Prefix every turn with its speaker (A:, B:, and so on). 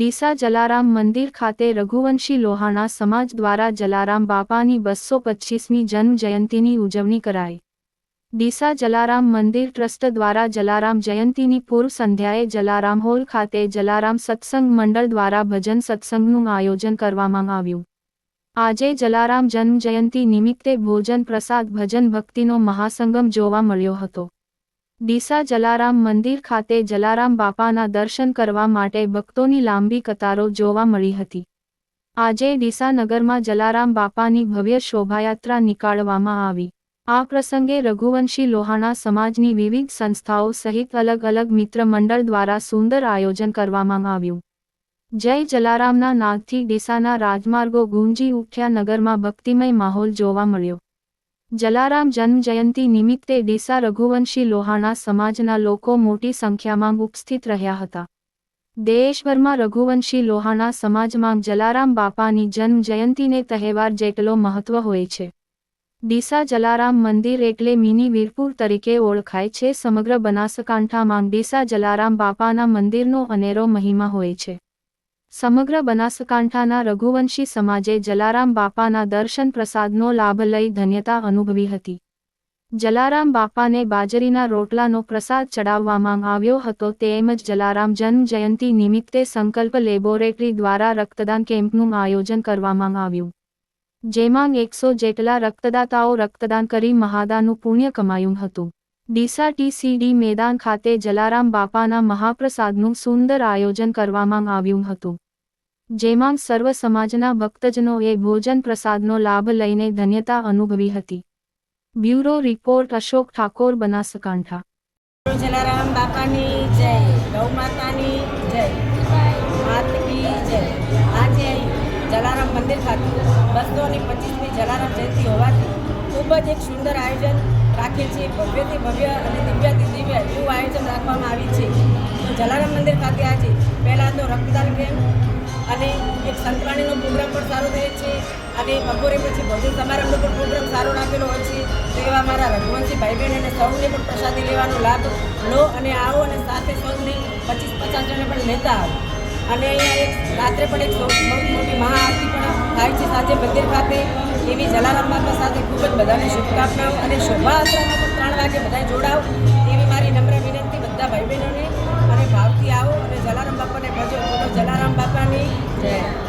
A: ડીસા જલારામ મંદિર ખાતે રઘુવંશી લોહાણા સમાજ દ્વારા જલારામ બાપાની બસો પચ્ચીસમી જન્મ જયંતીની ઉજવણી કરાઈ. ડીસા જલારામ મંદિર ટ્રસ્ટ દ્વારા જલારામ જયંતીની પૂર્વ સંધ્યાએ જલારામ હોલ ખાતે જલારામ સત્સંગ મંડળ દ્વારા ભજન સત્સંગનું આયોજન કરવામાં આવ્યું. આજે જલારામ જન્મ જયંતિ નિમિત્તે ભોજન પ્રસાદ ભજન ભક્તિનો મહાસંગમ જોવા મળ્યો હતો. ડીસા જલારામ મંદિર ખાતે જલારામ બાપાના દર્શન કરવા માટે ભક્તોની લાંબી કતારો જોવા મળી હતી. આજે ડીસા નગરમાં જલારામ બાપાની ભવ્ય શોભાયાત્રા નીકાળવામાં આવી. આ પ્રસંગે રઘુવંશી લોહાણા સમાજની વિવિધ સંસ્થાઓ સહિત અલગ અલગ મિત્ર મંડળ દ્વારા સુંદર આયોજન કરવામાં આવ્યું. જય જલારામના નાદથી ડીસાના રાજમાર્ગો ગુંજી ઉઠ્યા નગરમાં ભક્તિમય માહોલ જોવા મળ્યો. જલારામ જન્મજયંતિ નિમિત્તે ડીસા રઘુવંશી લોહાણા સમાજના લોકો મોટી સંખ્યામાં ઉપસ્થિત રહ્યા હતા. દેશભરમાં રઘુવંશી લોહાણા સમાજમાં જલારામ બાપાની જન્મજયંતિને તહેવાર જેટલો મહત્વ હોય છે. ડીસા જલારામ મંદિર એટલે મિની વીરપુર તરીકે ઓળખાય છે. સમગ્ર બનાસકાંઠામાં ડીસા જલારામ બાપાના મંદિરનો અનેરો મહિમા હોય છે. સમગ્ર બનાસકાંઠાના રઘુવંશી સમાજે જલારામ બાપાના દર્શન પ્રસાદનો લાભ લઈ ધન્યતા અનુભવી હતી. જલારામ બાપાને બાજરીના રોટલાનો પ્રસાદ ચડાવવામાં આવ્યો હતો તેમજ જલારામ જન્મ જયંતિ નિમિત્તે સંકલ્પ લેબોરેટરી દ્વારા રક્તદાન કેમ્પનું આયોજન કરવામાં આવ્યું. જેમાં એકસો જેટલા રક્તદાતાઓ રક્તદાન કરી મહાદાનું પુણ્ય કમાયું હતું. ડીસા ટીસીડી મેદાન ખાતે જલારામ બાપાના મહાપ્રસાદનું સુંદર આયોજન કરવામાં આવ્યું હતું. જેમાં સર્વ સમાજના ભક્તજનોએ ભોજન પ્રસાદનો લાભ લઈને ધન્યતા અનુભવી હતી. Bureau report Ashok Thakor, Banaskantha.
B: Jalaram બાપાની જય. ગૌ માતાની જય. જય. આજે જલારામ મંદિર ખાતે બસો ની પચીસમી જલારામ જયંતિ હોવાથી ખૂબ જ એક સુંદર આયોજન રાખે છે. ભવ્યથી ભવ્ય અને દિવ્યથી દિવ્ય એવું આયોજન રાખવામાં આવી છે. જલારામ મંદિર ખાતે આજે પહેલાં તો રક્તદાન કેમ્પ અને એક સંતવાણીનો પ્રોગ્રામ પણ સારો થયો છે. અને બપોરે પછી ભોજન સમારંભનો પણ પ્રોગ્રામ સારો રાખેલો હોય છે. તેવા મારા રઘુવંશી ભાઈ બહેન અને સૌને પણ પ્રસાદી લેવાનો લાભ લો અને આવો અને સાથે સૌને પચીસ પચાસ જણે પણ લેતા આવો. અને અહીંયા એક રાત્રે પણ એક સૌથી મોટી મહાઆરતી પણ થાય છે સાંજે મંદિર ખાતે એવી જલારામ બાપા સાથે ખૂબ જ બધાને શુભકામનાઓ અને શોભાયાત્રામાં પણ ત્રણ વાગે બધા જોડાવ એવી મારી નમ્ર વિનંતી બધા ભાઈ બહેનોને અને ભાવથી આવો અને જલારામ બાપાને ભજો બોલો જલારામ બાપાની. જય.